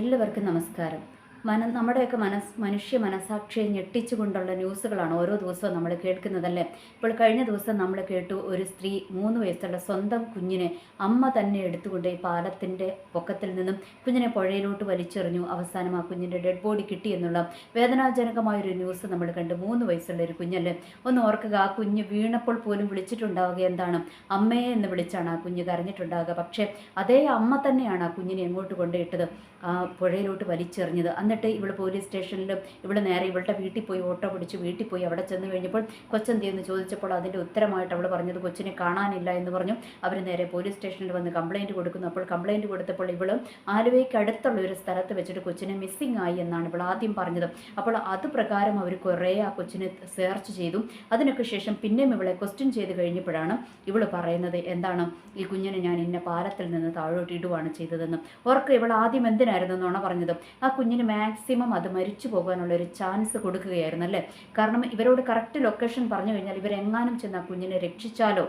എല്ലാവർക്കും നമസ്കാരം. മന നമ്മുടെയൊക്കെ മനസ് മനുഷ്യ മനസാക്ഷിയെ ഞെട്ടിച്ചുകൊണ്ടുള്ള ന്യൂസുകളാണ് ഓരോ ദിവസവും നമ്മൾ കേൾക്കുന്നതല്ലേ? ഇപ്പോൾ കഴിഞ്ഞ ദിവസം നമ്മൾ കേട്ടു ഒരു സ്ത്രീ മൂന്ന് വയസ്സുള്ള സ്വന്തം കുഞ്ഞിനെ അമ്മ തന്നെ എടുത്തുകൊണ്ട് ഈ പാലത്തിന്റെ പൊക്കത്തിൽ നിന്നും കുഞ്ഞിനെ പുഴയിലോട്ട് വലിച്ചെറിഞ്ഞു. അവസാനം ആ കുഞ്ഞിന്റെ ഡെഡ് ബോഡി കിട്ടി എന്നുള്ള വേദനാജനകമായൊരു ന്യൂസ് നമ്മൾ കണ്ടു. മൂന്ന് വയസ്സുള്ള ഒരു കുഞ്ഞല്ലേ? ഒന്ന് ഓർക്കുക ആ കുഞ്ഞ് വീണപ്പോൾ പോലും വിളിച്ചിട്ടുണ്ടാവുക എന്താണ്? അമ്മയെ എന്ന് വിളിച്ചാണ് ആ കുഞ്ഞ് കരഞ്ഞിട്ടുണ്ടാവുക. പക്ഷേ അതേ അമ്മ തന്നെയാണ് ആ കുഞ്ഞിനെ എങ്ങോട്ട് കൊണ്ടുപോയിട്ടത്? പുഴയിലോട്ട് വലിച്ചെറിഞ്ഞത്. എന്നിട്ട് ഇവൾ പോലീസ് സ്റ്റേഷനിൽ ഇവിടെ നേരെ ഇവളുടെ വീട്ടിൽ പോയി ഓട്ടോ പിടിച്ച് വീട്ടിൽ പോയി അവിടെ ചെന്ന് കഴിഞ്ഞപ്പോൾ കൊച്ചെന്തിയെന്ന് ചോദിച്ചപ്പോൾ അതിന്റെ ഉത്തരമായിട്ട് അവൾ പറഞ്ഞത് കൊച്ചിനെ കാണാനില്ല എന്ന് പറഞ്ഞു. അവർ നേരെ പോലീസ് സ്റ്റേഷനിൽ വന്ന് കംപ്ലൈന്റ് കൊടുക്കുന്നു. അപ്പോൾ കംപ്ലൈന്റ് കൊടുത്തപ്പോൾ ഇവൾ ആലുവയ്ക്ക് അടുത്തുള്ള ഒരു സ്ഥലത്ത് വെച്ചിട്ട് കൊച്ചിനെ മിസ്സിംഗ് ആയി എന്നാണ് ഇവൾ ആദ്യം പറഞ്ഞത്. അപ്പോൾ അത് പ്രകാരം അവർ കുറേ ആ കൊച്ചിനെ സെർച്ച് ചെയ്തു. അതിനൊക്കെ ശേഷം പിന്നെയും ഇവളെ ക്വസ്റ്റ്യൻ ചെയ്ത് കഴിഞ്ഞപ്പോഴാണ് ഇവൾ പറയുന്നത് എന്താണ്? ഈ കുഞ്ഞിനെ ഞാൻ ഇന്ന പാലത്തിൽ നിന്ന് താഴോട്ട് ഇടുവാണ് ചെയ്തതെന്ന്. ഓർക്ക് ഇവൾ ആദ്യം എന്തിനായിരുന്നു എന്നാണ് പറഞ്ഞത്. ആ കുഞ്ഞിന് മാക്സിമം അത് മരിച്ചു പോകാനുള്ള ഒരു ചാൻസ് കൊടുക്കുകയായിരുന്നു അല്ലേ കാരണം ഇവരോട് കറക്റ്റ് ലൊക്കേഷൻ പറഞ്ഞു കഴിഞ്ഞാൽ ഇവരെങ്ങാനും ചെന്ന് ആ കുഞ്ഞിനെ രക്ഷിച്ചാലോ?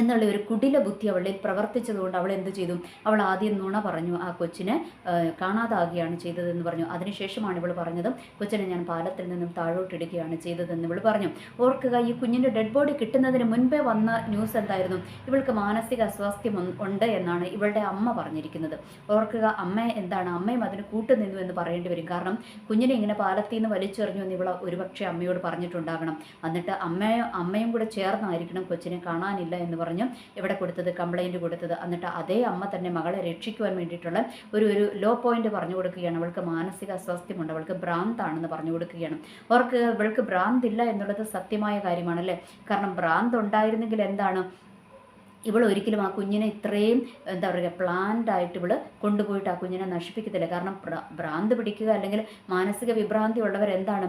എന്നുള്ള ഒരു കുടില ബുദ്ധി അവളിൽ പ്രവർത്തിച്ചതുകൊണ്ട് അവൾ എന്ത് ചെയ്തു? അവൾ ആദ്യം നുണ പറഞ്ഞു ആ കൊച്ചിനെ കാണാതാകുകയാണ് ചെയ്തതെന്ന് പറഞ്ഞു. അതിനുശേഷമാണ് ഇവൾ പറഞ്ഞത് കൊച്ചിനെ ഞാൻ പാലത്തിൽ നിന്നും താഴോട്ടിടുകയാണ് ചെയ്തതെന്ന് ഇവൾ പറഞ്ഞു. ഓർക്കുക ഈ കുഞ്ഞിന്റെ ഡെഡ് ബോഡി കിട്ടുന്നതിന് മുൻപേ വന്ന ന്യൂസ് എന്തായിരുന്നു? ഇവൾക്ക് മാനസിക അസ്വാസ്ഥ്യം ഉണ്ട് എന്നാണ് ഇവളുടെ അമ്മ പറഞ്ഞിരിക്കുന്നത്. ഓർക്കുക അമ്മ എന്താണ്? അമ്മയും അതിന് കൂട്ടുനിന്നു എന്ന് പറയേണ്ടി വരും. കാരണം കുഞ്ഞിനെ ഇങ്ങനെ പാലത്തിൽ നിന്ന് വലിച്ചെറിഞ്ഞു എന്ന് ഇവൾ ഒരുപക്ഷെ അമ്മയോട് പറഞ്ഞിട്ടുണ്ടാകണം. എന്നിട്ട് അമ്മയും അമ്മയും കൂടെ ചേർന്നായിരിക്കണം കൊച്ചിനെ കാണാനില്ല എന്ന് പറഞ്ഞു. ഇവിടെ കൊടുത്തത്? കംപ്ലൈന്റ് കൊടുത്തത്. എന്നിട്ട് അതേ അമ്മ തന്നെ മകളെ രക്ഷിക്കുവാൻ വേണ്ടിയിട്ടുള്ള ഒരു ഒരു ലോ പോയിന്റ് പറഞ്ഞു കൊടുക്കുകയാണ്. അവൾക്ക് മാനസിക അസ്വാസ്ഥ്യമുണ്ട്. അവൾക്ക് ഭ്രാന്താണെന്ന് പറഞ്ഞു കൊടുക്കുകയാണ്. അവർക്ക് ഇവൾക്ക് ഭ്രാന്തില്ല എന്നുള്ളത് സത്യമായ കാര്യമാണല്ലേ? കാരണം ഭ്രാന്ത് ഉണ്ടായിരുന്നെങ്കിൽ എന്താണ്? ഇവൾ ഒരിക്കലും ആ കുഞ്ഞിനെ ഇത്രയും എന്താ പറയുക പ്ലാൻഡ് ആയിട്ട് ഇവൾ കൊണ്ടുപോയിട്ട് ആ കുഞ്ഞിനെ നശിപ്പിക്കത്തില്ല. കാരണം ഭ്രാന്ത് പിടിക്കുക അല്ലെങ്കിൽ മാനസിക വിഭ്രാന്തി ഉള്ളവർ എന്താണ്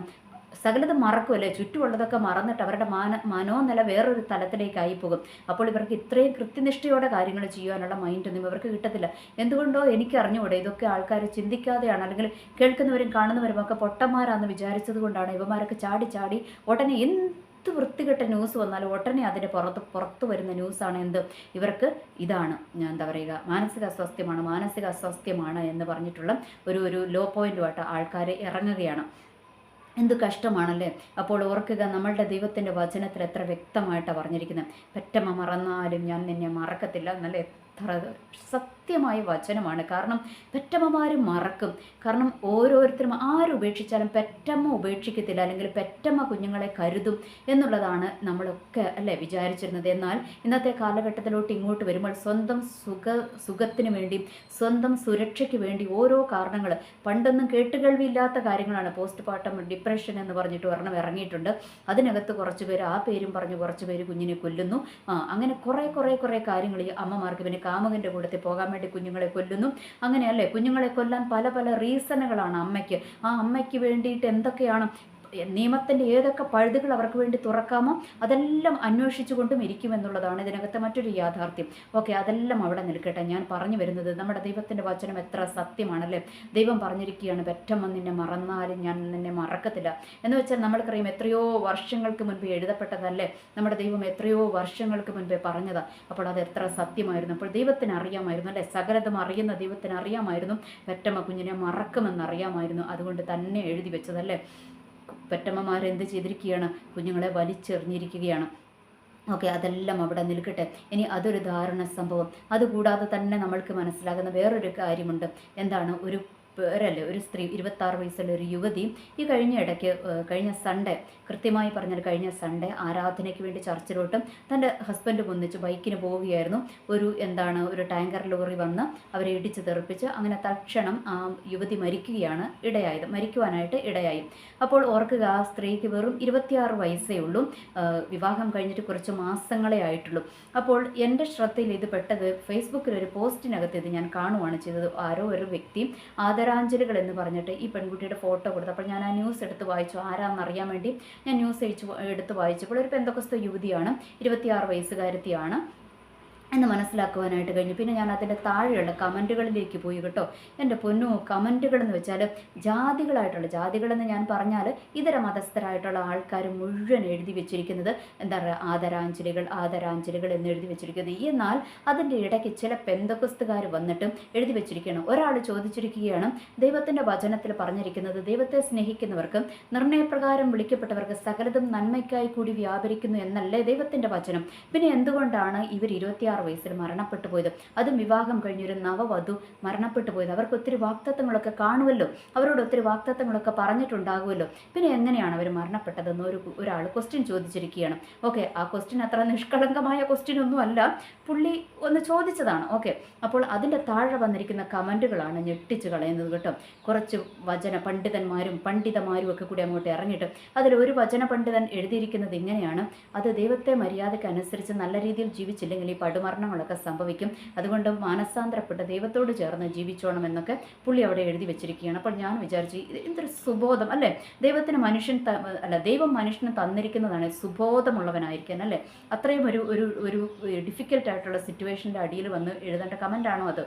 സകലത് മറക്കുമല്ലേ ചുറ്റുമുള്ളതൊക്കെ മറന്നിട്ട് അവരുടെ മാന മനോനില വേറൊരു തലത്തിലേക്കായി പോകും. അപ്പോൾ ഇവർക്ക് ഇത്രയും കൃത്യനിഷ്ഠയോടെ കാര്യങ്ങൾ ചെയ്യാനുള്ള മൈൻഡൊന്നും ഇവർക്ക് കിട്ടത്തില്ല. എന്തുകൊണ്ടോ എനിക്ക് അറിഞ്ഞുകൂടെ ഇതൊക്കെ ആൾക്കാർ ചിന്തിക്കാതെയാണ് അല്ലെങ്കിൽ കേൾക്കുന്നവരും കാണുന്നവരും ഒക്കെ പൊട്ടന്മാരാണെന്ന് വിചാരിച്ചത് കൊണ്ടാണ് ഇവന്മാരൊക്കെ ചാടി ചാടി ഉടനെ എന്ത് വൃത്തികെട്ട ന്യൂസ് വന്നാലും ഉടനെ അതിന്റെ പുറത്ത് പുറത്ത് വരുന്ന ന്യൂസാണ് എന്ത്? ഇവർക്ക് ഇതാണ്. ഞാൻ എന്താ പറയുക മാനസിക അസ്വാസ്ഥ്യമാണ് മാനസിക അസ്വാസ്ഥ്യമാണ് എന്ന് പറഞ്ഞിട്ടുള്ള ഒരു ഒരു ലോ പോയിന്റുമായിട്ട് ആൾക്കാരെ ഇറങ്ങുകയാണ്. എന്ത് കഷ്ടമാണല്ലേ? അപ്പോൾ ഓർക്കുക നമ്മളുടെ ദൈവത്തിന്റെ വചനത്തിൽ എത്ര വ്യക്തമായിട്ടാണ് പറഞ്ഞിരിക്കുന്നത്. പെറ്റമ്മ മറന്നാലും ഞാൻ നിന്നെ മറക്കത്തില്ല എന്നല്ലേ? എത്ര സത്യമായ വചനമാണ്. കാരണം പെറ്റമ്മമാർ മറക്കും. കാരണം ഓരോരുത്തരും ആരും ഉപേക്ഷിച്ചാലും പെറ്റമ്മ ഉപേക്ഷിക്കത്തില്ല അല്ലെങ്കിൽ പെറ്റമ്മ കുഞ്ഞുങ്ങളെ കരുതും എന്നുള്ളതാണ് നമ്മളൊക്കെ അല്ലേ വിചാരിച്ചിരുന്നത്. എന്നാൽ ഇന്നത്തെ കാലഘട്ടത്തിലോട്ട് ഇങ്ങോട്ട് വരുമ്പോൾ സ്വന്തം സുഖ സുഖത്തിന് വേണ്ടി സ്വന്തം സുരക്ഷയ്ക്ക് വേണ്ടി ഓരോ കാരണങ്ങൾ പണ്ടൊന്നും കേട്ടുകേൾവിയില്ലാത്ത കാര്യങ്ങളാണ്. പോസ്റ്റ് പാർട്ടം ഡിപ്രഷൻ എന്ന് പറഞ്ഞിട്ട് ഒരെണ്ണം ഇറങ്ങിയിട്ടുണ്ട്. അതിനകത്ത് കുറച്ച് പേര് ആ പേരും പറഞ്ഞ് കുറച്ച് പേര് കുഞ്ഞിനെ കൊല്ലുന്നു. അങ്ങനെ കുറേ കുറേ കുറേ കാര്യങ്ങൾ ഈ അമ്മമാർക്ക് പിന്നെ കാമുകന്റെ കൂട്ടത്തിൽ പോകാൻ വേണ്ടി കുഞ്ഞുങ്ങളെ കൊല്ലുന്നു. അങ്ങനെയല്ലേ? കുഞ്ഞുങ്ങളെ കൊല്ലാൻ പല പല റീസണുകളാണ് അമ്മയ്ക്ക്. ആ അമ്മയ്ക്ക് വേണ്ടിയിട്ട് എന്തൊക്കെയാണ് നിയമത്തിന്റെ ഏതൊക്കെ പഴുതുകൾ അവർക്ക് വേണ്ടി തുറക്കാമോ അതെല്ലാം അന്വേഷിച്ചുകൊണ്ടും ഇരിക്കുമെന്നുള്ളതാണ് ഇതിനകത്തെ മറ്റൊരു യാഥാർത്ഥ്യം. ഓക്കെ അതെല്ലാം അവിടെ നിൽക്കട്ടെ. ഞാൻ പറഞ്ഞു വരുന്നത് നമ്മുടെ ദൈവത്തിന്റെ വചനം എത്ര സത്യമാണല്ലേ? ദൈവം പറഞ്ഞിരിക്കുകയാണ് പെറ്റമ്മ നിന്നെ മറന്നാലും ഞാൻ നിന്നെ മറക്കത്തില്ല. എന്ന് വെച്ചാൽ നമ്മൾക്കറിയാം എത്രയോ വർഷങ്ങൾക്ക് മുൻപ് എഴുതപ്പെട്ടതല്ലേ? നമ്മുടെ ദൈവം എത്രയോ വർഷങ്ങൾക്ക് മുൻപേ പറഞ്ഞതാണ് അപ്പോൾ അത് എത്ര സത്യമായിരുന്നു? അപ്പോൾ ദൈവത്തിന് അറിയാമായിരുന്നു അല്ലേ? സകലതും അറിയുന്ന ദൈവത്തിന് അറിയാമായിരുന്നു. പെറ്റമ്മ കുഞ്ഞിനെ മറക്കുമെന്ന് അറിയാമായിരുന്നു. അതുകൊണ്ട് തന്നെ എഴുതി വെച്ചതല്ലേ? പെറ്റമ്മമാർ എന്ത് ചെയ്തിരിക്കുകയാണ്? കുഞ്ഞുങ്ങളെ വലിച്ചെറിഞ്ഞിരിക്കുകയാണ്. ഓക്കെ അതെല്ലാം അവിടെ നിൽക്കട്ടെ. ഇനി അതൊരു ധാരണ സംഭവം. അതുകൂടാതെ തന്നെ നമ്മൾക്ക് മനസ്സിലാകുന്ന വേറൊരു കാര്യമുണ്ട്. എന്താണ്? ഒരു പേരല്ലേ ഒരു സ്ത്രീ ഇരുപത്താറ് വയസ്സുള്ള ഒരു യുവതി ഈ കഴിഞ്ഞ ഇടയ്ക്ക് കഴിഞ്ഞ സൺഡേ കൃത്യമായി പറഞ്ഞാൽ കഴിഞ്ഞ സൺഡേ ആരാധനയ്ക്ക് വേണ്ടി ചർച്ചിലോട്ടും തന്റെ ഹസ്ബൻഡ് ഒന്നിച്ച് ബൈക്കിന് പോവുകയായിരുന്നു. ഒരു എന്താണ് ഒരു ടാങ്കർ ലോറി വന്ന് അവരെ ഇടിച്ച് തെറിപ്പിച്ച് അങ്ങനെ തക്ഷണം ആ യുവതി മരിക്കുകയാണ് ഇടയായത് മരിക്കുവാനായിട്ട് ഇടയായി. അപ്പോൾ ഓർക്കുക ആ സ്ത്രീക്ക് വെറും ഇരുപത്തിയാറ് വയസ്സേ ഉള്ളൂ. വിവാഹം കഴിഞ്ഞിട്ട് കുറച്ച് മാസങ്ങളെ ആയിട്ടുള്ളൂ. അപ്പോൾ എന്റെ ശ്രദ്ധയിൽ ഇത് പെട്ടത് ഫേസ്ബുക്കിൽ ഒരു പോസ്റ്റിനകത്ത് ഇത് ഞാൻ കാണുവാണ് ചെയ്തത്. ആരോ ഒരു വ്യക്തി ആദരാഞ്ജലികൾ എന്ന് പറഞ്ഞിട്ട് ഈ പെൺകുട്ടിയുടെ ഫോട്ടോ കൊടുത്തു അപ്പോൾ ഞാൻ ആ ന്യൂസ് എടുത്ത് വായിച്ചു. ആരാണെന്നറിയാൻ വേണ്ടി ഞാൻ ന്യൂസ് അയച്ചു എടുത്ത് വായിച്ചപ്പോൾ ഒരു പെന്തക്കസ്ത യുവതിയാണ് ഇരുപത്തിയാറ് വയസ്സുകാരത്തിയാണ് എന്ന് മനസ്സിലാക്കുവാനായിട്ട് കഴിഞ്ഞു. പിന്നെ ഞാൻ അതിന്റെ താഴെയുള്ള കമന്റുകളിലേക്ക് പോയി കേട്ടോ. എന്റെ പൊന്നു കമന്റുകൾ എന്ന് വെച്ചാൽ ജാതികളായിട്ടുള്ള ജാതികളെന്ന് ഞാൻ പറഞ്ഞാൽ ഇതര മതസ്ഥരായിട്ടുള്ള ആൾക്കാർ മുഴുവൻ എഴുതി വെച്ചിരിക്കുന്നത് എന്താ പറയുക ആദരാഞ്ജലികൾ ആദരാഞ്ജലികൾ എന്ന് എഴുതി വെച്ചിരിക്കുന്നത്. എന്നാൽ അതിന്റെ ഇടയ്ക്ക് ചില പെന്തക്കുസ്തുകാർ വന്നിട്ടും എഴുതി വെച്ചിരിക്കുകയാണ്. ഒരാൾ ചോദിച്ചിരിക്കുകയാണ് ദൈവത്തിന്റെ വചനത്തിൽ പറഞ്ഞിരിക്കുന്നത് ദൈവത്തെ സ്നേഹിക്കുന്നവർക്ക് നിർണയപ്രകാരം വിളിക്കപ്പെട്ടവർക്ക് സകലതും നന്മയ്ക്കായി കൂടി വ്യാപരിക്കുന്നു എന്നല്ലേ ദൈവത്തിന്റെ വചനം. പിന്നെ എന്തുകൊണ്ടാണ് ഇവർ ഇരുപത്തിയാറ് വയസ്സിൽ മരണപ്പെട്ടു പോയത്. അതും വിവാഹം കഴിഞ്ഞൊരു നവവധു മരണപ്പെട്ടു പോയത്. അവർക്ക് ഒത്തിരി വാക്തത്വങ്ങളൊക്കെ കാണുമല്ലോ അവരോട് ഒത്തിരി വാക്തത്വങ്ങളൊക്കെ പറഞ്ഞിട്ടുണ്ടാകുമല്ലോ പിന്നെ എങ്ങനെയാണ് അവർ മരണപ്പെട്ടതെന്ന് ഒരു ഒരാൾ ക്വസ്റ്റ്യൻ ചോദിച്ചിരിക്കുകയാണ്. ഓക്കെ ആ ക്വസ്റ്റ്യൻ അത്ര നിഷ്കളങ്കമായ ക്വസ്റ്റ്യൻ ഒന്നും അല്ല. പുള്ളി ഒന്ന് ചോദിച്ചതാണ്. ഓക്കെ അപ്പോൾ അതിന്റെ താഴെ വന്നിരിക്കുന്ന കമന്റുകളാണ് ഞെട്ടിച്ച് കളയുന്നത് കേട്ടോ. കുറച്ച് വചന പണ്ഡിതന്മാരും പണ്ഡിതമാരും ഒക്കെ കൂടി അങ്ങോട്ട് ഇറങ്ങിയിട്ട് അതിൽ ഒരു വചന പണ്ഡിതൻ എഴുതിയിരിക്കുന്നത് ഇങ്ങനെയാണ്. അത് ദൈവത്തെ മര്യാദയ്ക്ക് അനുസരിച്ച് നല്ല രീതിയിൽ ജീവിച്ചില്ലെങ്കിൽ ഈ പടുമരണങ്ങളൊക്കെ സംഭവിക്കും. അതുകൊണ്ട് മാനസാന്തരപ്പെട്ട് ദൈവത്തോട് ചേർന്ന് ജീവിച്ചോണം എന്നൊക്കെ പുള്ളി അവിടെ എഴുതി വെച്ചിരിക്കുകയാണ്. അപ്പോൾ ഞാൻ വിചാരിച്ചു എന്തൊരു സുബോധം അല്ലേ? ദൈവത്തിന് മനുഷ്യൻ അല്ല ദൈവം മനുഷ്യന് തന്നിരിക്കുന്നതാണ് സുബോധമുള്ളവനായിരിക്കാൻ അല്ലേ? അത്രയും ഒരു ഒരു ഒരു ഡിഫിക്കൽട്ടായിട്ടുള്ള സിറ്റുവേഷന്റെ അടിയിൽ വന്ന് എഴുതേണ്ട കമന്റാണോ അത്?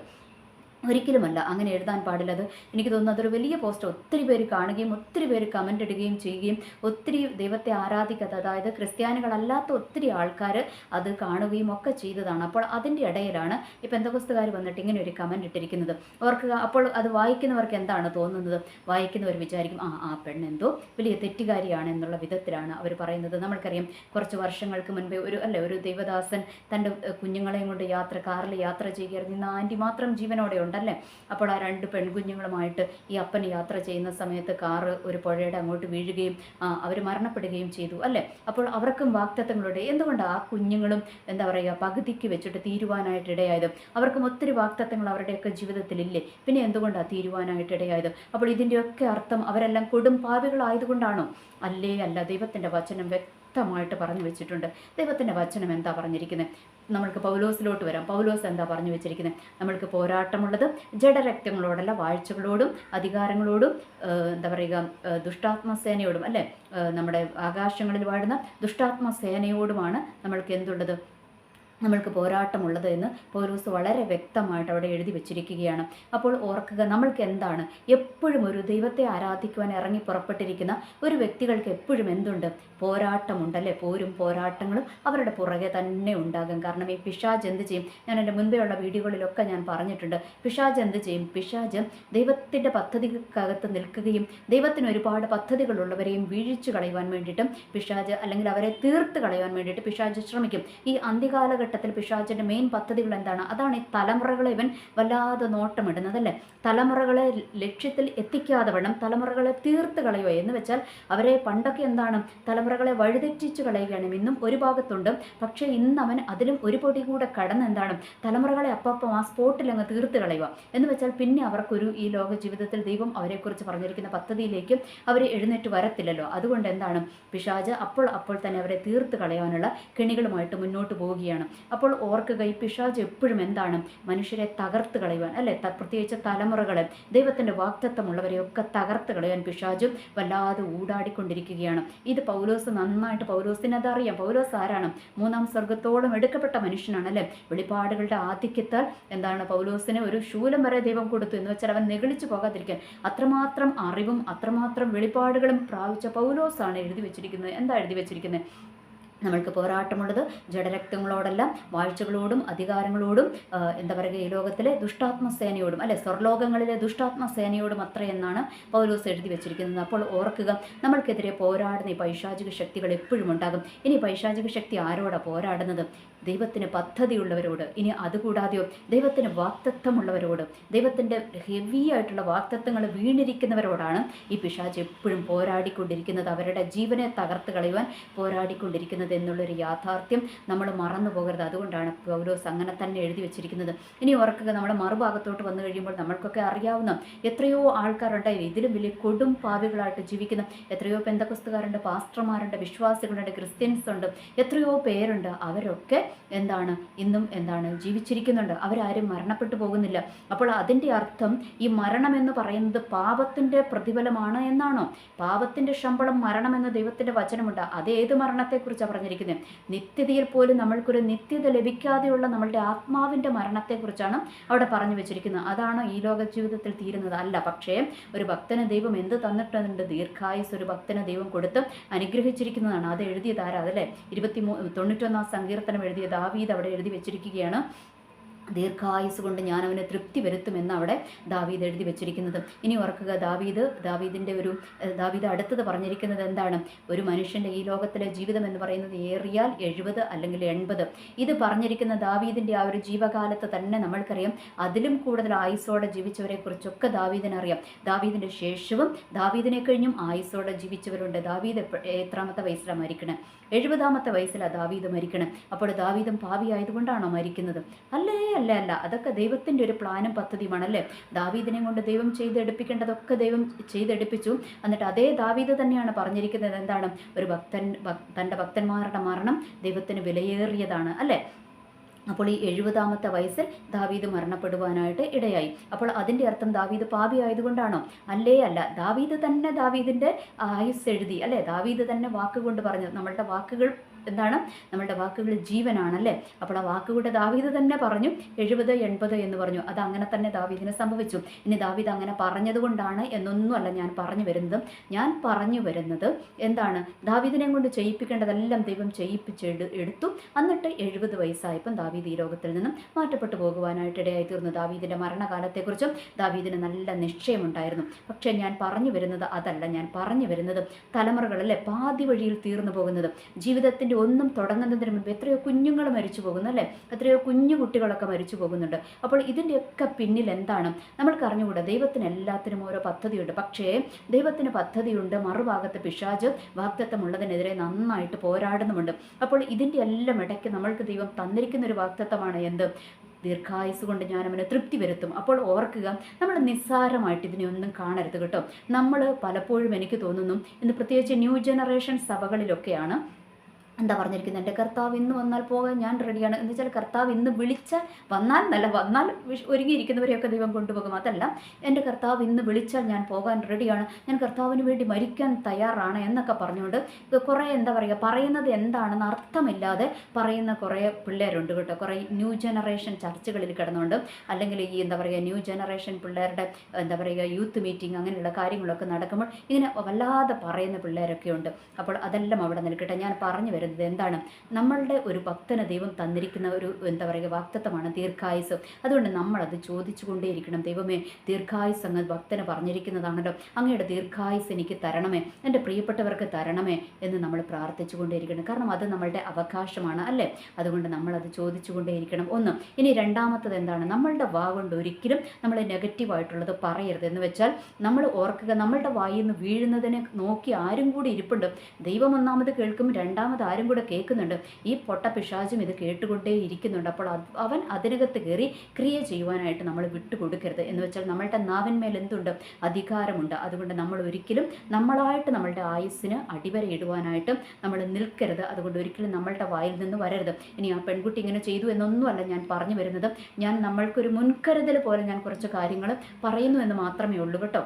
ഒരിക്കലുമല്ല. അങ്ങനെ എഴുതാൻ പാടില്ല. അത് എനിക്ക് തോന്നുന്നു അതൊരു വലിയ പോസ്റ്റ്. ഒത്തിരി പേര് കാണുകയും ഒത്തിരി പേര് കമന്റ് ഇടുകയും ചെയ്യുകയും ഒത്തിരി ദൈവത്തെ ആരാധിക്കാത്ത അതായത് ക്രിസ്ത്യാനികളല്ലാത്ത ഒത്തിരി ആൾക്കാർ അത് കാണുകയും ഒക്കെ ചെയ്തതാണ്. അപ്പോൾ അതിന്റെ ഇടയിലാണ് ഈ പെന്തകുസ്തുകാർ വന്നിട്ട് ഇങ്ങനെ ഒരു കമന്റ് ഇട്ടിരിക്കുന്നത്. അവർക്ക് അപ്പോൾ അത് വായിക്കുന്നവർക്ക് എന്താണ് തോന്നുന്നത്? വായിക്കുന്നവർ വിചാരിക്കും ആ ആ പെണ്ണെന്തോ വലിയ തെറ്റുകാരിയാണ് എന്നുള്ള വിധത്തിലാണ് അവർ പറയുന്നത്. നമ്മൾക്കറിയാം കുറച്ച് വർഷങ്ങൾക്ക് മുൻപേ ഒരു അല്ല ഒരു ദൈവദാസൻ തന്റെ കുഞ്ഞുങ്ങളെയും കൊണ്ട് യാത്ര കാറിൽ യാത്ര ചെയ്യുകയായിരുന്നു. ഇന്ന് ആന്റി മാത്രം ജീവനോടെ ഉണ്ടല്ലേ? അപ്പോൾ ആ രണ്ട് പെൺകുഞ്ഞുങ്ങളുമായിട്ട് ഈ അപ്പൻ യാത്ര ചെയ്യുന്ന സമയത്ത് കാറ് ഒരു പുഴയുടെ അങ്ങോട്ട് വീഴുകയും അവർ മരണപ്പെടുകയും ചെയ്തു അല്ലേ? അപ്പോൾ അവർക്കും വാക്തത്വങ്ങളുടെ എന്തുകൊണ്ട് ആ കുഞ്ഞുങ്ങളും എന്താ പറയുക പകുതിക്ക് വെച്ചിട്ട് തീരുവാനായിട്ട് ഇടയായത്? അവർക്കും ഒത്തിരി വാക്തത്വങ്ങൾ അവരുടെയൊക്കെ ജീവിതത്തിലില്ലേ? പിന്നെ എന്തുകൊണ്ടാണ് തീരുവാനായിട്ട് ഇടയായത്? അപ്പോൾ ഇതിന്റെയൊക്കെ അർത്ഥം അവരെല്ലാം കൊടും പാവികളായതുകൊണ്ടാണോ അല്ലേ അല്ല. ദൈവത്തിന്റെ വചനം വ്യക്തമായിട്ട് പറഞ്ഞു വെച്ചിട്ടുണ്ട്. ദൈവത്തിന്റെ വചനം എന്താ പറഞ്ഞിരിക്കുന്നത് നമ്മൾക്ക് പൗലോസിലോട്ട് വരാം. പൗലോസ് എന്താ പറഞ്ഞു വെച്ചിരിക്കുന്നത് നമ്മൾക്ക് പോരാട്ടമുള്ളത് ജഡരക്തങ്ങളോടല്ല വാഴ്ചകളോടും അധികാരങ്ങളോടും എന്താ പറയുക ദുഷ്ടാത്മസേനയോടും അല്ലേ? നമ്മുടെ ആകാശങ്ങളിൽ വാഴുന്ന ദുഷ്ടാത്മസേനയോടുമാണ് നമ്മൾക്ക് എന്തുള്ളത്? നമ്മൾക്ക് പോരാട്ടമുള്ളത് എന്ന് പോലീസ് വളരെ വ്യക്തമായിട്ട് അവിടെ എഴുതി വെച്ചിരിക്കുകയാണ്. അപ്പോൾ ഓർക്കുക നമ്മൾക്ക് എന്താണ്? എപ്പോഴും ഒരു ദൈവത്തെ ആരാധിക്കുവാൻ ഇറങ്ങി പുറപ്പെട്ടിരിക്കുന്ന ഒരു വ്യക്തികൾക്ക് എപ്പോഴും എന്തുണ്ട്? പോരാട്ടമുണ്ടല്ലേ പോരും പോരാട്ടങ്ങളും അവരുടെ പുറകെ തന്നെ ഉണ്ടാകും. കാരണം ഈ പിശാജ് എന്ത് ചെയ്യും? ഞാൻ എന്റെ മുൻപേ ഉള്ള വീഡിയോകളിലൊക്കെ ഞാൻ പറഞ്ഞിട്ടുണ്ട്. പിശാജ് എന്ത് ചെയ്യും? പിശാജ് ദൈവത്തിന്റെ പദ്ധതിക്കകത്ത് നിൽക്കുകയും ദൈവത്തിന് ഒരുപാട് പദ്ധതികളുള്ളവരെയും വീഴിച്ചു കളയുവാൻ വേണ്ടിയിട്ടും പിശാജ് അല്ലെങ്കിൽ അവരെ തീർത്ത് കളയുവാൻ വേണ്ടിയിട്ട് പിശാജ് ശ്രമിക്കും. ഈ അന്ത്യകാലഘട്ടത്തിൽ പിശാചിന്റെ മെയിൻ പദ്ധതികൾ എന്താണ്? അതാണ് ഈ തലമുറകളെ ഇവൻ വല്ലാതെ നോട്ടമിടുന്നത് അല്ലേ? തലമുറകളെ ലക്ഷ്യത്തിൽ എത്തിക്കാതെ വേണം തലമുറകളെ തീർത്ത് കളയുക. എന്ന് വെച്ചാൽ അവരെ പണ്ടൊക്കെ എന്താണ്? തലമുറകളെ വഴിതെറ്റിച്ച് കളയുകയാണ്. ഇന്നും ഒരു ഭാഗത്തുണ്ട്. പക്ഷേ ഇന്ന് അവൻ അതിലും ഒരു പൊടി കൂടെ കടന്ന് എന്താണ്? തലമുറകളെ അപ്പം ആ സ്പോട്ടിൽ അങ്ങ് തീർത്ത് കളയുക. എന്ന് വെച്ചാൽ പിന്നെ അവർക്കൊരു ഈ ലോക ജീവിതത്തിൽ ദൈവം അവരെക്കുറിച്ച് പറഞ്ഞിരിക്കുന്ന പദ്ധതിയിലേക്ക് അവർ എഴുന്നേറ്റ് വരത്തില്ലല്ലോ. അതുകൊണ്ട് എന്താണ്? പിശാജ് അപ്പോൾ അപ്പോൾ തന്നെ അവരെ തീർത്ത് കളയാനുള്ള കെണികളുമായിട്ട് മുന്നോട്ട് പോവുകയാണ്. അപ്പോൾ ഓർക്കുക ഈ പിശാജ് എപ്പോഴും എന്താണ്? മനുഷ്യരെ തകർത്ത് കളയുവാൻ അല്ലെ? പ്രത്യേകിച്ച് തലമുറകളെ. ദൈവത്തിന്റെ വാക്തത്വമുള്ളവരെയൊക്കെ തകർത്ത് കളയാൻ പിശാജും വല്ലാതെ ഊടാടിക്കൊണ്ടിരിക്കുകയാണ്. ഇത് പൗലോസ് നന്നായിട്ട് പൗലോസിന് അതറിയാം പൗലോസ് ആരാണ്? മൂന്നാം സ്വർഗത്തോളം എടുക്കപ്പെട്ട മനുഷ്യനാണ് അല്ലേ? വെളിപാടുകളുടെ ആധിക്യത്താൽ എന്താണ്? പൗലോസിന് ഒരു ശൂലം വരെ ദൈവം കൊടുത്തു. എന്ന് വെച്ചാൽ അവൻ നെഗളിച്ചു പോകാതിരിക്കാൻ. അത്രമാത്രം അറിവും അത്രമാത്രം വെളിപ്പാടുകളും പ്രാപിച്ച പൗലോസാണ് എഴുതി വെച്ചിരിക്കുന്നത്. എന്താ എഴുതി വെച്ചിരിക്കുന്നത്? നമ്മൾക്ക് പോരാട്ടമുള്ളത് ജഡരക്തങ്ങളോടല്ല വാഴ്ചകളോടും അധികാരങ്ങളോടും എന്താ പറയുക ഈ ലോകത്തിലെ ദുഷ്ടാത്മസേനയോടും അല്ലെ സ്വർലോകങ്ങളിലെ ദുഷ്ടാത്മസേനയോടും അത്ര എന്നാണ് പൗലോസ് എഴുതി വെച്ചിരിക്കുന്നത്. അപ്പോൾ ഓർക്കുക നമ്മൾക്കെതിരെ പോരാടുന്ന ഈ പൈശാചിക ശക്തികൾ എപ്പോഴും ഉണ്ടാകും. ഇനി പൈശാചിക ശക്തി ആരോടാണ് പോരാടുന്നത്? ദൈവത്തിന് പദ്ധതിയുള്ളവരോട് ഇനി അതുകൂടാതെയോ ദൈവത്തിന് വാക്തത്വമുള്ളവരോട് ദൈവത്തിന്റെ ഹെവി ആയിട്ടുള്ള വാക്തത്വങ്ങൾ വീണിരിക്കുന്നവരോടാണ് ഈ പിശാച് എപ്പോഴും പോരാടിക്കൊണ്ടിരിക്കുന്നത്. അവരുടെ ജീവനെ തകർത്ത് കളയുവാൻ പോരാടിക്കൊണ്ടിരിക്കുന്നത്. എന്നുള്ളൊരു യാഥാർത്ഥ്യം നമ്മൾ മറന്നു പോകരുത്. അതുകൊണ്ടാണ് പൗലോസ് അങ്ങനെ തന്നെ എഴുതി വെച്ചിരിക്കുന്നത്. ഇനി ഓർക്കുക നമ്മുടെ മറുഭാഗത്തോട്ട് വന്നു കഴിയുമ്പോൾ നമ്മൾക്കൊക്കെ അറിയാവുന്ന എത്രയോ ആൾക്കാരുണ്ട്. ഇതിലും വലിയ കൊടും പാവികളായിട്ട് ജീവിക്കുന്ന എത്രയോ പെന്തക്കുസ്തുകാരുണ്ട് പാസ്റ്റർമാരുണ്ട് വിശ്വാസികളുണ്ട് ക്രിസ്ത്യൻസ് ഉണ്ട്. എത്രയോ പേരുണ്ട്. അവരൊക്കെ എന്താണ് ഇന്നും എന്താണ് ജീവിച്ചിരിക്കുന്നുണ്ട്. അവരാരും മരണപ്പെട്ടു പോകുന്നില്ല. അപ്പോൾ അതിന്റെ അർത്ഥം ഈ മരണം എന്ന് പറയുന്നത് പാപത്തിന്റെ പ്രതിഫലമാണ് എന്നാണോ? പാപത്തിന്റെ ശമ്പളം മരണമെന്ന് ദൈവത്തിന്റെ വചനമുണ്ട്. അത് ഏത് മരണത്തെക്കുറിച്ചാണ് പറഞ്ഞിരിക്കുന്നത്. നിത്യതയിൽ പോലും നമ്മൾക്കൊരു നിത്യത ലഭിക്കാതെയുള്ള നമ്മളുടെ ആത്മാവിന്റെ മരണത്തെക്കുറിച്ചാണ് അവിടെ പറഞ്ഞു വെച്ചിരിക്കുന്നത്. അതാണ് ഈ ലോക ജീവിതത്തിൽ തീരുന്നത് അല്ല പക്ഷേ ഒരു ഭക്തന് ദൈവം എന്ത് തന്നിട്ടുണ്ട് ദീർഘായുസ് ഒരു ഭക്തന് ദൈവം കൊടുത്ത് അനുഗ്രഹിച്ചിരിക്കുന്നതാണ്. അത് എഴുതിയത് ആരാ അതല്ലേ ഇരുപത്തി മൂ തൊണ്ണൂറ്റൊന്നാം സങ്കീർത്തനം എഴുതിയ ദാവീദ് അവിടെ എഴുതി വെച്ചിരിക്കുകയാണ്. ദീർഘായുസ് കൊണ്ട് ഞാൻ അവനെ തൃപ്തി വരുത്തുമെന്ന് അവിടെ ദാവീദ് എഴുതി വെച്ചിരിക്കുന്നത്. ഇനി ഓർക്കുക ദാവീദ് ദാവീദിന്റെ ഒരു ദാവീദ് അടുത്തത് പറഞ്ഞിരിക്കുന്നത് എന്താണ്? ഒരു മനുഷ്യന്റെ ഈ ലോകത്തിലെ ജീവിതം എന്ന് പറയുന്നത് ഏറിയാൽ എഴുപത് അല്ലെങ്കിൽ എൺപത്. ഇത് പറഞ്ഞിരിക്കുന്ന ദാവീദിന്റെ ആ ഒരു ജീവകാലത്ത് തന്നെ നമ്മൾക്കറിയാം അതിലും കൂടുതൽ ആയുസോടെ ജീവിച്ചവരെക്കുറിച്ചൊക്കെ ദാവീദിനറിയാം. ദാവീദിന്റെ ശേഷവും ദാവീദിനെ കഴിഞ്ഞും ആയുസോടെ ജീവിച്ചവരുണ്ട്. ദാവീദ് എത്രാമത്തെ വയസ്സിലാണ് മരിക്കണേ? എഴുപതാമത്തെ വയസ്സിലാണ് ദാവീദ് മരിക്കണം. അപ്പോൾ ദാവീദും പാവിയായതുകൊണ്ടാണോ മരിക്കുന്നത്? അല്ലേ അല്ല അല്ല അതൊക്കെ ദൈവത്തിന്റെ ഒരു പ്ലാനും പദ്ധതിയുമാണല്ലേ? ദാവീദിനെ കൊണ്ട് ദൈവം ചെയ്തെടുപ്പിക്കേണ്ടതൊക്കെ ദൈവം ചെയ്തെടുപ്പിച്ചു. എന്നിട്ട് അതേ ദാവീദ് തന്നെയാണ് പറഞ്ഞിരിക്കുന്നത് എന്താണ്? ഒരു ഭക്തൻ ഭക്- തന്റെ ഭക്തന്മാരുടെ മരണം ദൈവത്തിന് വിലയേറിയതാണ് അല്ലേ? അപ്പോൾ ഈ എഴുപതാമത്തെ വയസ്സിൽ ദാവീദ് മരണപ്പെടുവാനായിട്ട് ഇടയായി. അപ്പോൾ അതിന്റെ അർത്ഥം ദാവീദ് പാപി ആയതുകൊണ്ടാണോ? അല്ലേ അല്ല. ദാവീദ് തന്നെ ദാവീദിന്റെ ആയുസ് എഴുതി അല്ലേ? ദാവീദ് തന്നെ വാക്കുകൊണ്ട് പറഞ്ഞു. നമ്മളുടെ വാക്കുകൾ എന്താണ്? നമ്മളുടെ വാക്കുകൾ ജീവനാണല്ലേ? അപ്പോൾ ആ വാക്കുകളുടെ ദാവീദ് തന്നെ പറഞ്ഞു എഴുപത് എൺപത് എന്ന് പറഞ്ഞു. അത് അങ്ങനെ തന്നെ ദാവീദിനെ സംഭവിച്ചു. ഇനി ദാവീദ് അങ്ങനെ പറഞ്ഞതുകൊണ്ടാണ് എന്നൊന്നുമല്ല ഞാൻ പറഞ്ഞു വരുന്നത്. ഞാൻ പറഞ്ഞു വരുന്നത് എന്താണ്? ദാവീദിനെ കൊണ്ട് ചെയ്യിപ്പിക്കേണ്ടതെല്ലാം ദൈവം ചെയ്യിപ്പിച്ചെടു എടുത്തു. എന്നിട്ട് എഴുപത് വയസ്സായപ്പം ദാവീദ് ഈ ലോകത്തിൽ നിന്നും മാറ്റപ്പെട്ടു പോകുവാനായിട്ട് ഇടയായി തീർന്നു. ദാവീദിന്റെ മരണകാലത്തെക്കുറിച്ചും ദാവീദിന് നല്ല നിശ്ചയമുണ്ടായിരുന്നു. പക്ഷേ ഞാൻ പറഞ്ഞു വരുന്നത് അതല്ല. ഞാൻ പറഞ്ഞു വരുന്നത് തലമുറകളല്ലേ പാതി വഴിയിൽ തീർന്നു പോകുന്നത്. ജീവിതത്തിന്റെ ഒന്നും തുടങ്ങുന്നതിന് മുമ്പ് എത്രയോ കുഞ്ഞുങ്ങൾ മരിച്ചു പോകുന്നു അല്ലേ? എത്രയോ കുഞ്ഞു കുട്ടികളൊക്കെ മരിച്ചു പോകുന്നുണ്ട്. അപ്പോൾ ഇതിന്റെയൊക്കെ പിന്നിൽ എന്താണ്? നമ്മൾക്ക് അറിഞ്ഞുകൂടാ ദൈവത്തിന് എല്ലാത്തിനും ഓരോ പദ്ധതിയുണ്ട്. പക്ഷേ ദൈവത്തിന് പദ്ധതിയുണ്ട്. മറുഭാഗത്ത് പിശാജ് വാക്തത്വമുള്ളതിനെതിരെ നന്നായിട്ട് പോരാടുന്നുമുണ്ട്. അപ്പോൾ ഇതിന്റെ എല്ലാം ഇടയ്ക്ക് നമ്മൾക്ക് ദൈവം തന്നിരിക്കുന്ന ഒരു വാക്തത്വമാണ് എന്ത്? ദീർഘായുസ് കൊണ്ട് ഞാൻ അവനെ തൃപ്തി വരുത്തും. അപ്പോൾ ഓർക്കുക നമ്മൾ നിസ്സാരമായിട്ട് ഇതിനെ ഒന്നും കാണരുത് കേട്ടോ. നമ്മൾ പലപ്പോഴും എനിക്ക് തോന്നുന്നു ഇന്ന് പ്രത്യേകിച്ച് ന്യൂ ജനറേഷൻ സഭകളിലൊക്കെയാണ് എന്താ പറഞ്ഞിരിക്കുന്നത് എന്റെ കർത്താവ് ഇന്ന് വന്നാൽ പോകാൻ ഞാൻ റെഡിയാണ് എന്ന് വെച്ചാൽ കർത്താവ് ഇന്ന് വിളിച്ചാൽ വന്നാൽ നല്ല വന്നാൽ ഒരുങ്ങിയിരിക്കുന്നവരെയൊക്കെ ദൈവം കൊണ്ടുപോകും. അതല്ല എന്റെ കർത്താവ് ഇന്ന് വിളിച്ചാൽ ഞാൻ പോകാൻ റെഡിയാണ് ഞാൻ കർത്താവിന് വേണ്ടി മരിക്കാൻ തയ്യാറാണ് എന്നൊക്കെ പറഞ്ഞുകൊണ്ട് കുറേ എന്താ പറയുക പറയുന്നത് എന്താണെന്ന് അർത്ഥമില്ലാതെ പറയുന്ന കുറേ പിള്ളേരുണ്ട് കേട്ടോ. കുറേ ന്യൂ ജനറേഷൻ ചർച്ചകളിൽ കിടന്നുകൊണ്ട് അല്ലെങ്കിൽ ഈ എന്താ പറയുക ന്യൂ ജനറേഷൻ പിള്ളേരുടെ എന്താ പറയുക യൂത്ത് മീറ്റിംഗ് അങ്ങനെയുള്ള കാര്യങ്ങളൊക്കെ നടക്കുമ്പോൾ ഇങ്ങനെ വല്ലാതെ പറയുന്ന പിള്ളേരൊക്കെ ഉണ്ട് അപ്പോൾ അതെല്ലാം അവിടെ നിൽക്കട്ടെ. ഞാൻ പറഞ്ഞു വരുന്നത് എന്താണ്? നമ്മളുടെ ഒരു ഭക്തന ദൈവം തന്നിരിക്കുന്ന ഒരു എന്താ പറയുക വാക്തത്വമാണ് ദീർഘായുസ് അതുകൊണ്ട് നമ്മളത് ചോദിച്ചുകൊണ്ടേയിരിക്കണം. ദൈവമേ ദീർഘായുസ് അങ്ങ് ഭക്തന് പറഞ്ഞിരിക്കുന്നതാണല്ലോ. അങ്ങയുടെ ദീർഘായുസ് എനിക്ക് തരണമേ എന്റെ പ്രിയപ്പെട്ടവർക്ക് തരണമേ എന്ന് നമ്മൾ പ്രാർത്ഥിച്ചുകൊണ്ടേയിരിക്കണം. കാരണം അത് നമ്മളുടെ അവകാശമാണ് അല്ലേ? അതുകൊണ്ട് നമ്മളത് ചോദിച്ചുകൊണ്ടേയിരിക്കണം. ഒന്ന് ഇനി രണ്ടാമത്തത് എന്താണ്? നമ്മളുടെ വാ കൊണ്ട് ഒരിക്കലും നമ്മൾ നെഗറ്റീവായിട്ടുള്ളത് പറയരുത്. എന്ന് വെച്ചാൽ നമ്മൾ ഓർക്കുക നമ്മളുടെ വായിൽ നിന്ന് വീഴുന്നതിനെ നോക്കി ആരും കൂടി ഇരിപ്പുണ്ട്. ദൈവം ഒന്നാമത് കേൾക്കും രണ്ടാമത് ആരും കൂടെ കേൾക്കുന്നുണ്ട്. ഈ പൊട്ട പിശാചും ഇത് കേട്ടുകൊണ്ടേ ഇരിക്കുന്നുണ്ട്. അപ്പോൾ അവൻ അതിനകത്ത് കയറി ക്രിയ ചെയ്യുവാനായിട്ട് നമ്മൾ വിട്ടുകൊടുക്കരുത് എന്ന് വെച്ചാൽ നമ്മളുടെ നാവിന്മേൽ എന്തുണ്ട്? അധികാരമുണ്ട്. അതുകൊണ്ട് നമ്മൾ ഒരിക്കലും നമ്മളായിട്ട് നമ്മളുടെ ആയുസ്സിന് അടിവരയിടുവാനായിട്ട് നമ്മൾ നിൽക്കരുത്. അതുകൊണ്ട് ഒരിക്കലും നമ്മളുടെ വായിൽ നിന്ന് വരരുത്. ഇനി ആ പെൺകുട്ടി ഇങ്ങനെ ചെയ്തു എന്നൊന്നുമല്ല ഞാൻ പറഞ്ഞു വരുന്നത്. ഞാൻ നമ്മൾക്കൊരു മുൻകരുതൽ പോലെ ഞാൻ കുറച്ച് കാര്യങ്ങൾ പറയുന്നു എന്ന് മാത്രമേ ഉള്ളൂ കേട്ടോ.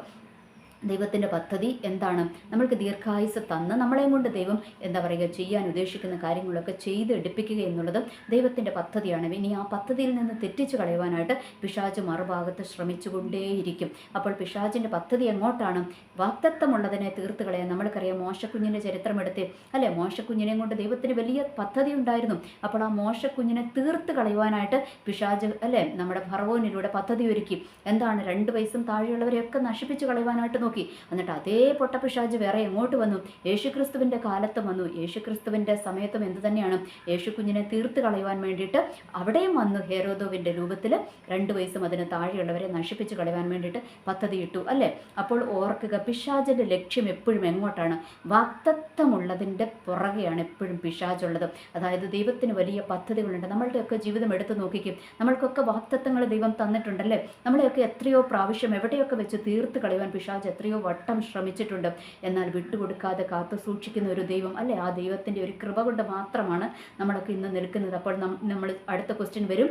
ദൈവത്തിന്റെ പദ്ധതി എന്താണ്? നമ്മൾക്ക് ദീർഘായുസ് തന്ന് നമ്മളെയും കൊണ്ട് ദൈവം എന്താ പറയുക ചെയ്യാൻ ഉദ്ദേശിക്കുന്ന കാര്യങ്ങളൊക്കെ ചെയ്ത് എടുപ്പിക്കുക എന്നുള്ളത് ദൈവത്തിന്റെ പദ്ധതിയാണ്. ഇനി ആ പദ്ധതിയിൽ നിന്ന് തെറ്റിച്ച് കളയുവാനായിട്ട് പിശാജ് മറുഭാഗത്ത് ശ്രമിച്ചുകൊണ്ടേയിരിക്കും. അപ്പോൾ പിശാജിന്റെ പദ്ധതി എങ്ങോട്ടാണ്? വാക്തത്വമുള്ളതിനെ തീർത്ത് കളയാൻ നമ്മൾക്കറിയാം മോശക്കുഞ്ഞിന്റെ ചരിത്രമെടുത്ത് അല്ലേ? മോശക്കുഞ്ഞിനെ കൊണ്ട് ദൈവത്തിന് വലിയ പദ്ധതി ഉണ്ടായിരുന്നു. അപ്പോൾ ആ മോശക്കുഞ്ഞിനെ തീർത്ത് കളയുവാനായിട്ട് പിശാജ് അല്ലേ? നമ്മുടെ ഭർവോനിലൂടെ പദ്ധതി ഒരുക്കി. എന്താണ്? രണ്ട് വയസ്സും താഴെയുള്ളവരെയൊക്കെ നശിപ്പിച്ചു കളയുവാനായിട്ട് നോക്കി. എന്നിട്ട് അതേ പൊട്ട പിശാജ് വേറെ എങ്ങോട്ട് വന്നു? യേശുക്രിസ്തുവിന്റെ കാലത്തും വന്നു. യേശുക്രിസ്തുവിന്റെ സമയത്തും എന്ത് തന്നെയാണ്? യേശുക്കുഞ്ഞിനെ തീർത്ത് കളയുവാൻ വേണ്ടിയിട്ട് അവിടെയും വന്നു ഹേരോദോവിന്റെ രൂപത്തിൽ. രണ്ട് വയസ്സും അതിന് താഴെയുള്ളവരെ നശിപ്പിച്ച് കളയുവാൻ വേണ്ടിയിട്ട് പദ്ധതിയിട്ടു അല്ലേ? അപ്പോൾ ഓർക്കുക പിശാജിന്റെ ലക്ഷ്യം എപ്പോഴും എങ്ങോട്ടാണ്? വാക്തത്വമുള്ളതിന്റെ പുറകെയാണ് എപ്പോഴും പിശാചുള്ളത്. അതായത് ദൈവത്തിന് വലിയ പദ്ധതികളുണ്ട്. നമ്മളുടെയൊക്കെ ജീവിതം എടുത്തു നോക്കിക്കും. നമ്മൾക്കൊക്കെ വാക്തത്വങ്ങൾ ദൈവം തന്നിട്ടുണ്ടല്ലേ? നമ്മളെയൊക്കെ എത്രയോ പ്രാവശ്യം എവിടെയൊക്കെ വെച്ച് തീർത്ത് കളയുവാൻ പിശാജ് എത്രയോ എത്രയോ വട്ടം ശ്രമിച്ചിട്ടുണ്ട്. എന്നാൽ വിട്ടുകൊടുക്കാതെ കാത്തു സൂക്ഷിക്കുന്ന ഒരു ദൈവം അല്ലേ? ആ ദൈവത്തിന്റെ ഒരു കൃപ കൊണ്ട് മാത്രമാണ് നമ്മളൊക്കെ ഇന്ന് നിൽക്കുന്നത്. അപ്പോൾ നമ്മൾ അടുത്ത ക്വസ്റ്റ്യൻ വരും.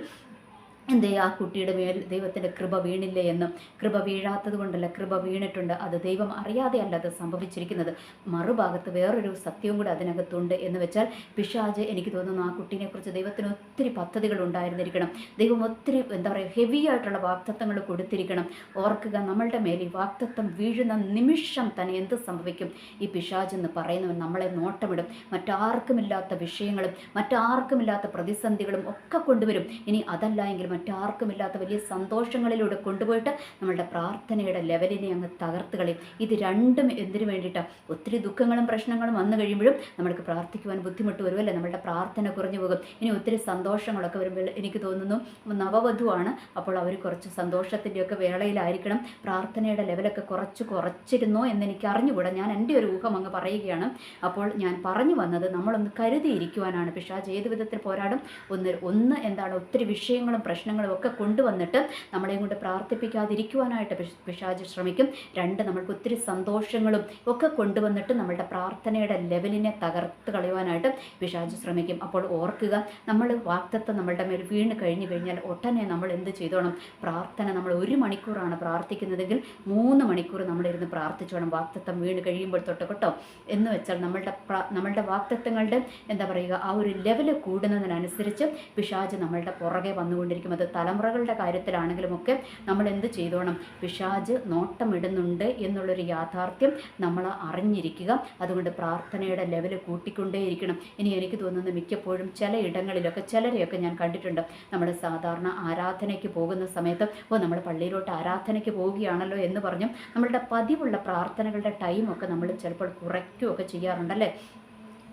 എന്തേ ആ കുട്ടിയുടെ മേൽ ദൈവത്തിന്റെ കൃപ വീണില്ലേ എന്നും. കൃപ വീഴാത്തത് കൊണ്ടല്ല കൃപ വീണിട്ടുണ്ട്. അത് ദൈവം അറിയാതെയല്ല അത് സംഭവിച്ചിരിക്കുന്നത്. മറുഭാഗത്ത് വേറൊരു സത്യവും കൂടെ അതിനകത്തുണ്ട് എന്ന് വെച്ചാൽ പിശാജ് എനിക്ക് തോന്നുന്നു ആ കുട്ടീനെക്കുറിച്ച് ദൈവത്തിന് ഒത്തിരി പദ്ധതികൾ ഉണ്ടായിരുന്നിരിക്കണം. ദൈവം ഒത്തിരി എന്താ പറയുക ഹെവി ആയിട്ടുള്ള വാക്തത്വങ്ങൾ കൊടുത്തിരിക്കണം. ഓർക്കുക നമ്മളുടെ മേൽ ഈ വാക്തത്വം വീഴുന്ന നിമിഷം തന്നെ എന്ത് സംഭവിക്കും? ഈ പിശാജ് എന്ന് പറയുന്നവൻ നമ്മളെ നോട്ടമിടും. മറ്റാർക്കുമില്ലാത്ത വിഷയങ്ങളും മറ്റാർക്കുമില്ലാത്ത പ്രതിസന്ധികളും ഒക്കെ കൊണ്ടുവരും. ഇനി അതല്ല എങ്കിൽ മറ്റാർക്കുമില്ലാത്ത വലിയ സന്തോഷങ്ങളിലൂടെ കൊണ്ടുപോയിട്ട് നമ്മളുടെ പ്രാർത്ഥനയുടെ ലെവലിനെ അങ്ങ് തകർത്ത് കളയും. ഇത് രണ്ടും എന്തിനു വേണ്ടിയിട്ടാണ് ഒത്തിരി ദുഃഖങ്ങളും പ്രശ്നങ്ങളും വന്നു കഴിയുമ്പോഴും നമ്മൾക്ക് പ്രാർത്ഥിക്കുവാൻ ബുദ്ധിമുട്ട് വരുമല്ലേ? നമ്മളുടെ പ്രാർത്ഥന കുറഞ്ഞു പോകും. ഇനി ഒത്തിരി സന്തോഷങ്ങളൊക്കെ വരുമ്പോൾ എനിക്ക് തോന്നുന്നു നവവധുവാണ്. അപ്പോൾ അവർ കുറച്ച് സന്തോഷത്തിന്റെയൊക്കെ വേളയിലായിരിക്കണം. പ്രാർത്ഥനയുടെ ലെവലൊക്കെ കുറച്ച് കുറച്ചിരുന്നോ എന്ന് എനിക്ക് അറിഞ്ഞുകൂടാ ഞാൻ എന്റെ ഒരു ഊഹം അങ്ങ് പറയുകയാണ്. അപ്പോൾ ഞാൻ പറഞ്ഞു വന്നത് നമ്മളൊന്ന് കരുതിയിരിക്കുവാനാണ്. പക്ഷേ ആ വിധത്തിൽ പോരാടും? ഒന്ന് ഒന്ന് എന്താണ് ഒത്തിരി വിഷയങ്ങളും പ്രശ്നങ്ങളും പ്രശ്നങ്ങളും ഒക്കെ കൊണ്ടുവന്നിട്ട് നമ്മളെയും കൊണ്ട് പ്രാർത്ഥിപ്പിക്കാതിരിക്കുവാനായിട്ട് പിശാജ് ശ്രമിക്കും. രണ്ട് നമ്മൾക്ക് ഒത്തിരി സന്തോഷങ്ങളും ഒക്കെ കൊണ്ടുവന്നിട്ട് നമ്മളുടെ പ്രാർത്ഥനയുടെ ലെവലിനെ തകർത്ത് കളയുവാനായിട്ട് പിശാജ് ശ്രമിക്കും. അപ്പോൾ ഓർക്കുക നമ്മൾ വാക്തത്വം നമ്മളുടെ മേൽ വീണ് കഴിഞ്ഞു കഴിഞ്ഞാൽ ഒട്ടനെ നമ്മൾ എന്ത് ചെയ്തോണം? പ്രാർത്ഥന നമ്മൾ ഒരു മണിക്കൂറാണ് പ്രാർത്ഥിക്കുന്നതെങ്കിൽ മൂന്ന് മണിക്കൂർ നമ്മളിരുന്ന് പ്രാർത്ഥിച്ചോണം. വാക്തത്വം വീണ് കഴിയുമ്പോൾ തൊട്ട് കേട്ടോ. എന്ന് വെച്ചാൽ നമ്മളുടെ നമ്മളുടെ വാക്തത്വങ്ങളുടെ എന്താ പറയുക ആ ഒരു ലെവൽ കൂടുന്നതിനനുസരിച്ച് പിശാജ് നമ്മളുടെ പുറകെ വന്നുകൊണ്ടിരിക്കും. അത് തലമുറകളുടെ കാര്യത്തിലാണെങ്കിലുമൊക്കെ നമ്മൾ എന്ത് ചെയ്തോണം? പിശാജ് നോട്ടമിടുന്നുണ്ട് എന്നുള്ളൊരു യാഥാർത്ഥ്യം നമ്മൾ അറിഞ്ഞിരിക്കുക. അതുകൊണ്ട് പ്രാർത്ഥനയുടെ ലെവൽ കൂട്ടിക്കൊണ്ടേയിരിക്കണം. ഇനി എനിക്ക് തോന്നുന്നത് മിക്കപ്പോഴും ചില ഇടങ്ങളിലൊക്കെ ചിലരെയൊക്കെ ഞാൻ കണ്ടിട്ടുണ്ട്. നമ്മൾ സാധാരണ ആരാധനയ്ക്ക് പോകുന്ന സമയത്ത് ഓ നമ്മൾ പള്ളിയിലോട്ട് ആരാധനയ്ക്ക് പോവുകയാണല്ലോ എന്ന് പറഞ്ഞും നമ്മളുടെ പതിവുള്ള പ്രാർത്ഥനകളുടെ ടൈമൊക്കെ നമ്മൾ ചിലപ്പോൾ കുറയ്ക്കുകയൊക്കെ ചെയ്യാറുണ്ടല്ലേ?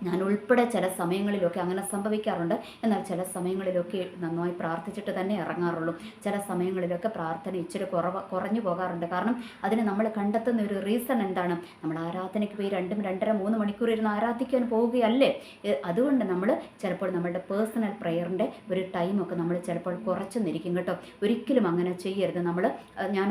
ഞാൻ ഉൾപ്പെടെ ചില സമയങ്ങളിലൊക്കെ അങ്ങനെ സംഭവിക്കാറുണ്ട്. എന്നാൽ ചില സമയങ്ങളിലൊക്കെ നന്നായി പ്രാർത്ഥിച്ചിട്ട് തന്നെ ഇറങ്ങാറുള്ളൂ. ചില സമയങ്ങളിലൊക്കെ പ്രാർത്ഥന ഇച്ചിരി കുറവ് കുറഞ്ഞു പോകാറുണ്ട്. കാരണം അതിന് നമ്മൾ കണ്ടെത്തുന്ന ഒരു റീസൺ എന്താണ്? നമ്മൾ ആരാധനയ്ക്ക് പോയി രണ്ടും രണ്ടര മൂന്ന് മണിക്കൂർ ഇരുന്ന് ആരാധിക്കാൻ പോവുകയല്ലേ? അതുകൊണ്ട് നമ്മൾ ചിലപ്പോൾ നമ്മളുടെ പേഴ്സണൽ പ്രെയറിന്റെ ഒരു ടൈമൊക്കെ നമ്മൾ ചിലപ്പോൾ കുറച്ച് നിരിക്കും കേട്ടോ. ഒരിക്കലും അങ്ങനെ ചെയ്യരുത്. നമ്മൾ ഞാൻ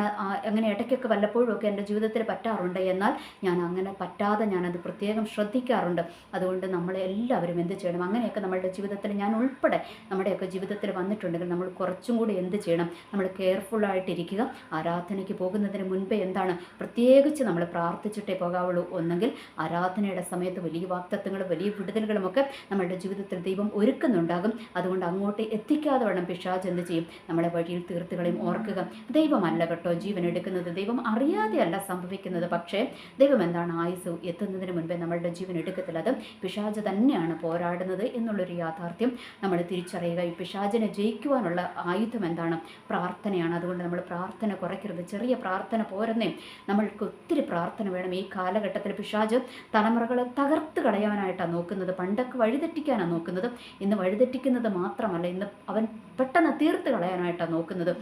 അങ്ങനെ ഇടയ്ക്കൊക്കെ വല്ലപ്പോഴും ഒക്കെ എന്റെ ജീവിതത്തിൽ പറ്റാറുണ്ട്. എന്നാൽ ഞാൻ അങ്ങനെ പറ്റാതെ ഞാനത് പ്രത്യേകം ശ്രദ്ധിക്കാറുണ്ട്. അതുകൊണ്ട് കൊണ്ട് നമ്മൾ എല്ലാവരും എന്ത് ചെയ്യണം? അങ്ങനെയൊക്കെ നമ്മളുടെ ജീവിതത്തിൽ ഞാൻ ഉൾപ്പെടെ നമ്മുടെയൊക്കെ ജീവിതത്തിൽ വന്നിട്ടുണ്ടെങ്കിൽ നമ്മൾ കുറച്ചും കൂടി എന്ത് ചെയ്യണം? നമ്മൾ കെയർഫുള്ളായിട്ടിരിക്കുക ആരാധനയ്ക്ക് പോകുന്നതിന് മുൻപേ എന്താണ്? പ്രത്യേകിച്ച് നമ്മൾ പ്രാർത്ഥിച്ചിട്ടേ പോകാവുള്ളൂ. ഒന്നെങ്കിൽ ആരാധനയുടെ സമയത്ത് വലിയ വാക്തത്വങ്ങളും വലിയ വിടുതലുകളുമൊക്കെ നമ്മളുടെ ജീവിതത്തിൽ ദൈവം ഒരുക്കുന്നുണ്ടാകും. അതുകൊണ്ട് അങ്ങോട്ട് എത്തിക്കാതെ വേണം പിശാജ് എന്ത് ചെയ്യും? നമ്മളെ വഴിയിൽ തീർത്തുകളെയും ഓർക്കുക. ദൈവമല്ല കേട്ടോ ജീവൻ എടുക്കുന്നത്. ദൈവം അറിയാതെയല്ല സംഭവിക്കുന്നത്. പക്ഷേ ദൈവം എന്താണ്? ആയുസ് എത്തുന്നതിന് മുൻപേ നമ്മളുടെ ജീവൻ എടുക്കത്തില്ല. അത് പിശാജ് തന്നെയാണ് പോരാടുന്നത് എന്നുള്ളൊരു യാഥാർത്ഥ്യം നമ്മൾ തിരിച്ചറിയുക. ഈ പിശാജിനെ ജയിക്കുവാനുള്ള ആയുധം എന്താണ്? പ്രാർത്ഥനയാണ്. അതുകൊണ്ട് നമ്മൾ പ്രാർത്ഥന കുറയ്ക്കരുത്. ചെറിയ പ്രാർത്ഥന പോരുന്നേ നമ്മൾക്ക് ഒത്തിരി പ്രാർത്ഥന വേണം. ഈ കാലഘട്ടത്തിൽ പിശാജ് തലമുറകളെ തകർത്ത് കളയാനായിട്ടാണ് നോക്കുന്നത്. പണ്ടൊക്കെ വഴിതെറ്റിക്കാനാണ് നോക്കുന്നത്. ഇന്ന് വഴിതെറ്റിക്കുന്നത് മാത്രമല്ല ഇന്ന് അവൻ പെട്ടെന്ന് തീർത്ത് കളയാനായിട്ടാണ് നോക്കുന്നത്.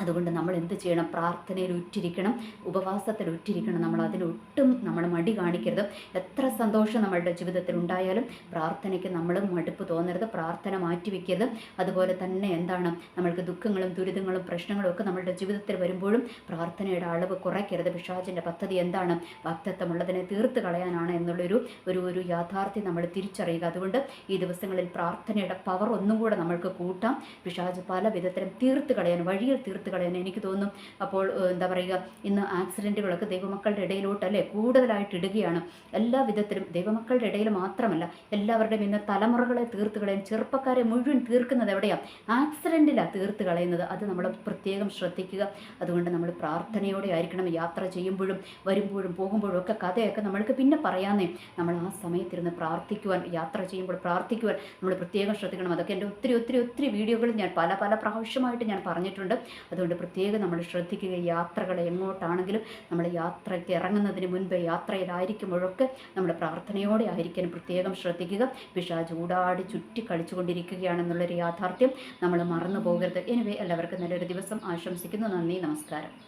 അതുകൊണ്ട് നമ്മൾ എന്ത് ചെയ്യണം? പ്രാർത്ഥനയിൽ ഉറ്റിരിക്കണം. ഉപവാസത്തിൽ ഉറ്റിരിക്കണം. നമ്മൾ അതിലൊട്ടും നമ്മൾ മടി കാണിക്കരുത്. എത്ര സന്തോഷം നമ്മളുടെ ജീവിതത്തിൽ ഉണ്ടായാലും പ്രാർത്ഥനയ്ക്ക് നമ്മൾ മടുപ്പ് തോന്നരുത്. പ്രാർത്ഥന മാറ്റിവെക്കരുത് അതുപോലെ തന്നെ എന്താണ്? നമ്മൾക്ക് ദുഃഖങ്ങളും ദുരിതങ്ങളും പ്രശ്നങ്ങളും ഒക്കെ നമ്മളുടെ ജീവിതത്തിൽ വരുമ്പോഴും പ്രാർത്ഥനയുടെ അളവ് കുറയ്ക്കരുത്. പിശാചിന്റെ പദ്ധതി എന്താണ്? ഭക്തത്വമുള്ളതിനെ തീർത്ത് കളയാനാണ് എന്നുള്ളൊരു ഒരു ഒരു യാഥാർത്ഥ്യം നമ്മൾ തിരിച്ചറിയുക. അതുകൊണ്ട് ഈ ദിവസങ്ങളിൽ പ്രാർത്ഥനയുടെ പവർ ഒന്നും കൂടെ നമ്മൾക്ക് കൂട്ടാം. പിശാജ് പല വിധത്തിലും തീർത്ത് കളയാൻ വഴിയിൽ തീർത്ത് എടുത്തു കളയാൻ എനിക്ക് തോന്നും. അപ്പോൾ എന്താ പറയുക ഇന്ന് ആക്സിഡന്റുകളൊക്കെ ദൈവമക്കളുടെ ഇടയിലോട്ട് അല്ലേ കൂടുതലായിട്ട് ഇടുകയാണ്. എല്ലാ വിധത്തിലും ദൈവമക്കളുടെ ഇടയിൽ മാത്രമല്ല എല്ലാവരുടെയും ഇന്ന് തലമുറകളെ തീർത്ത് കളയാൻ ചെറുപ്പക്കാരെ മുഴുവൻ തീർക്കുന്നത് എവിടെയാണ് ആക്സിഡന്റിലാണ് തീർത്ത് കളയുന്നത്. അത് നമ്മൾ പ്രത്യേകം ശ്രദ്ധിക്കുക. അതുകൊണ്ട് നമ്മൾ പ്രാർത്ഥനയോടെ ആയിരിക്കണം. യാത്ര ചെയ്യുമ്പോഴും വരുമ്പോഴും പോകുമ്പോഴും ഒക്കെ കഥയൊക്കെ നമ്മൾക്ക് പിന്നെ പറയാന്നേ. നമ്മൾ ആ സമയത്തിരുന്ന് പ്രാർത്ഥിക്കുവാൻ യാത്ര ചെയ്യുമ്പോൾ പ്രാർത്ഥിക്കുവാൻ നമ്മൾ പ്രത്യേകം ശ്രദ്ധിക്കണം. അതൊക്കെ എന്റെ ഒത്തിരി ഒത്തിരി ഒത്തിരി വീഡിയോകൾ ഞാൻ പല പല പ്രാവശ്യമായിട്ട് ഞാൻ പറഞ്ഞിട്ടുണ്ട്. അതുകൊണ്ട് പ്രത്യേകം നമ്മൾ ശ്രദ്ധിക്കുക യാത്രകൾ എങ്ങോട്ടാണെങ്കിലും നമ്മൾ യാത്രയ്ക്ക് ഇറങ്ങുന്നതിന് മുൻപ് യാത്രയിലായിരിക്കുമ്പോഴൊക്കെ നമ്മൾ പ്രാർത്ഥനയോടെ ആയിരിക്കാൻ പ്രത്യേകം ശ്രദ്ധിക്കുക. പിഷാ ചൂടാടി ചുറ്റി കളിച്ചുകൊണ്ടിരിക്കുകയാണെന്നുള്ളൊരു യാഥാർത്ഥ്യം നമ്മൾ മറന്നു പോകരുത് എനിവേ എല്ലാവർക്കും നല്ലൊരു ദിവസം ആശംസിക്കുന്നു. നന്ദി നമസ്കാരം.